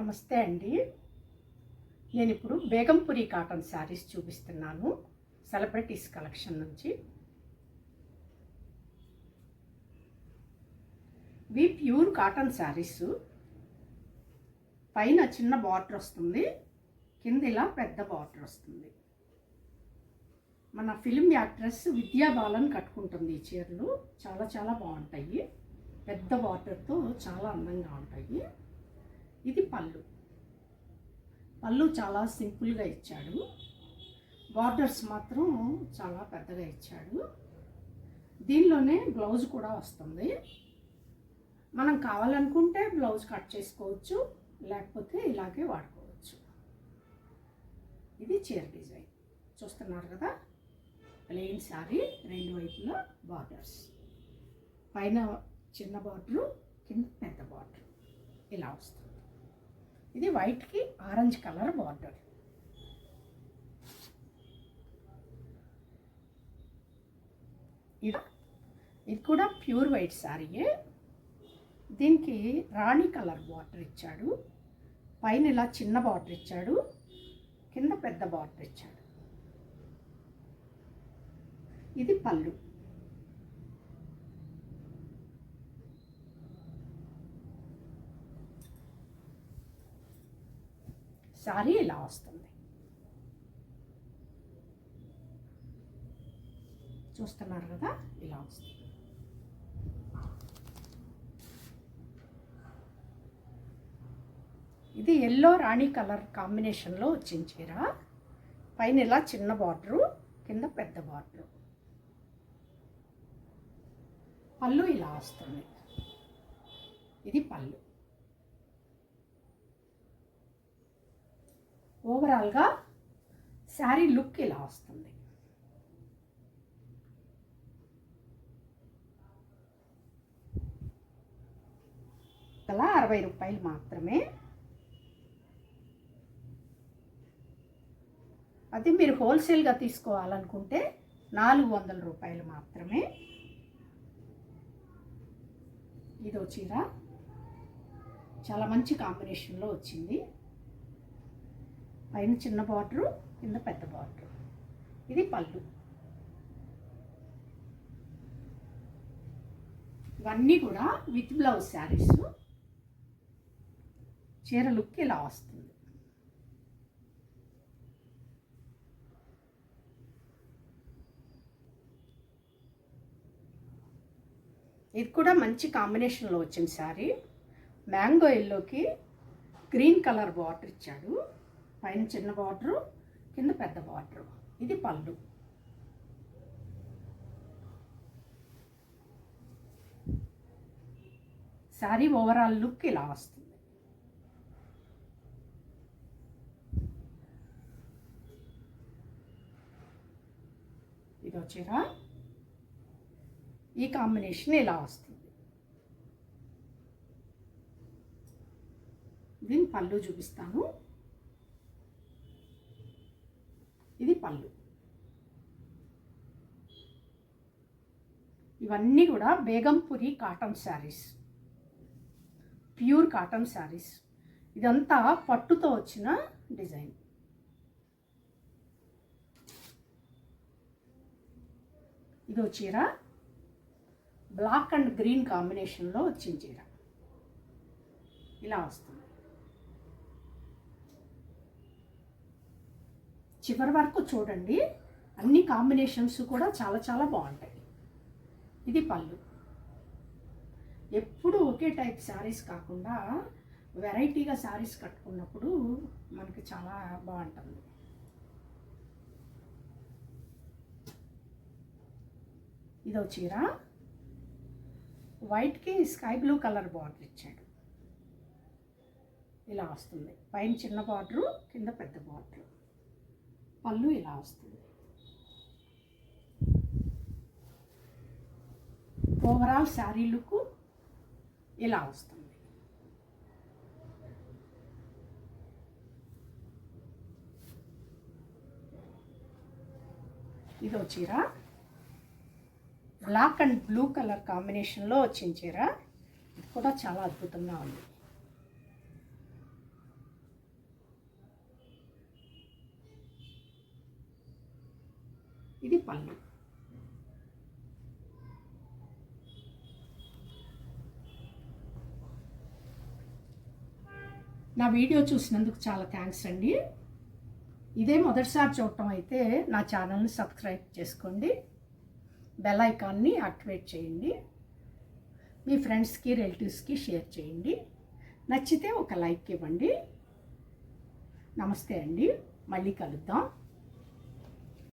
నమస్తే అండి. నేను ఇప్పుడు బేగంపురి కాటన్ శారీస్ చూపిస్తున్నాను. సెలబ్రిటీస్ కలెక్షన్ నుంచి. We pure cotton saris. పైన చిన్న బార్డర్ వస్తుంది. కింద ఇలా పెద్ద బార్డర్ వస్తుంది. మన ఫిలిం యాక్ట్రెస్ విద్యా బాలన్ కట్టుకుంటుంది ఈ చీరలు. చాలా చాలా బాగుంటాయి. పెద్ద బార్డర్తో చాలా అందంగా ఉంటాయి. ఇది పళ్ళు. పళ్ళు చాలా సింపుల్గా ఇచ్చాడు. బార్డర్స్ మాత్రం చాలా పెద్దగా ఇచ్చాడు. దీనిలోనే బ్లౌజ్ కూడా వస్తుంది. మనం కావాలనుకుంటే బ్లౌజ్ కట్ చేసుకోవచ్చు లేకపోతే ఇలాగే వాడుకోవచ్చు. ఇది చీర డిజైన్. చూస్తున్నారు కదా? ప్లెయిన్ శారీ రెండు వైపులా బార్డర్స్. పైన చిన్న బార్డరు కింద పెద్ద బార్డర్. ఇలా వస్తుంది. ఇది వైట్కి ఆరెంజ్ కలర్ బార్డర్ ఇది ఇది కూడా ప్యూర్ వైట్ శారీయే దీనికి రాణి కలర్ బార్డర్ ఇచ్చాడు. పైన ఇలా చిన్న బార్డర్ ఇచ్చాడు. కింద పెద్ద బార్డర్ ఇచ్చాడు. ఇది పళ్ళు. శారీ ఇలా వస్తుంది. చూస్తున్నారు కదా? ఇలా వస్తుంది. ఇది ఎల్లో రాణి కలర్ కాంబినేషన్లో వచ్చిన చీర. పైన ఇలా చిన్న బార్డరు కింద పెద్ద బార్డరు. పళ్ళు ఇలా వస్తుంది. ఇది పళ్ళు. ఓవరాల్గా శారీ లుక్ ఇలా వస్తుంది. అలా అరవై రూపాయలు మాత్రమే. అది మీరు హోల్సేల్గా తీసుకోవాలనుకుంటే నాలుగు వందల రూపాయలు మాత్రమే. ఇదో చీర. చాలా మంచి కాంబినేషన్లో వచ్చింది. పైన చిన్న బార్డరు కింద పెద్ద బార్డరు ఇది పళ్ళు. ఇవన్నీ కూడా విత్ బ్లౌజ్ శారీస్. చీర లుక్ ఇలా వస్తుంది. ఇది కూడా మంచి కాంబినేషన్లో వచ్చిన శారీ. మ్యాంగో ఎల్లోకి గ్రీన్ కలర్ బార్డర్ ఇచ్చాడు. పైన చిన్న బార్డరు కింద పెద్ద బార్డరు ఇది పళ్ళు. శారీ ఓవరాల్ లుక్ ఇలా వస్తుంది. ఇది వచ్చేరా. ఈ కాంబినేషన్ ఇలా వస్తుంది. దీని పళ్ళు చూపిస్తాను ఇది పళ్ళు. ఇవన్నీ కూడా Begumpuri cotton saris. Pure cotton saris. ఇదంతా పట్టుతో వచ్చిన డిజైన్. ఇది చీర. బ్లాక్ అండ్ గ్రీన్ కాంబినేషన్లో వచ్చిన చీర. ఇలా వస్తుంది. చివరి వరకు చూడండి. అన్ని కాంబినేషన్స్ కూడా చాలా చాలా బాగుంటాయి. ఇది పళ్ళు. ఎప్పుడు ఒకే టైప్ శారీస్ కాకుండా వెరైటీగా శారీస్ కట్టుకున్నప్పుడు మనకి చాలా బాగుంటుంది. ఇదో చీర. వైట్కి స్కై బ్లూ కలర్ బార్డర్ ఇచ్చాడు. ఇలా వస్తుంది. పైన చిన్న బార్డరు కింద పెద్ద బార్డరు. పళ్ళు ఇలా వస్తుంది. ఓవరాల్ శారీ లుక్ ఇలా వస్తుంది. ఇదో చీర. బ్లాక్ అండ్ బ్లూ కలర్ కాంబినేషన్లో వచ్చిన చీర. ఇది కూడా చాలా అద్భుతంగా ఉంది. ఇది పళ్ళు. నా వీడియో చూసినందుకు చాలా థ్యాంక్స్ అండి. ఇదే మొదటిసారి చూడటం అయితే నా ఛానల్ని సబ్స్క్రైబ్ చేసుకోండి. బెల్ ఐకాన్ని యాక్టివేట్ చేయండి. మీ ఫ్రెండ్స్కి రిలేటివ్స్కి షేర్ చేయండి. నచ్చితే ఒక లైక్ ఇవ్వండి. నమస్తే అండి. మళ్ళీ కలుద్దాం.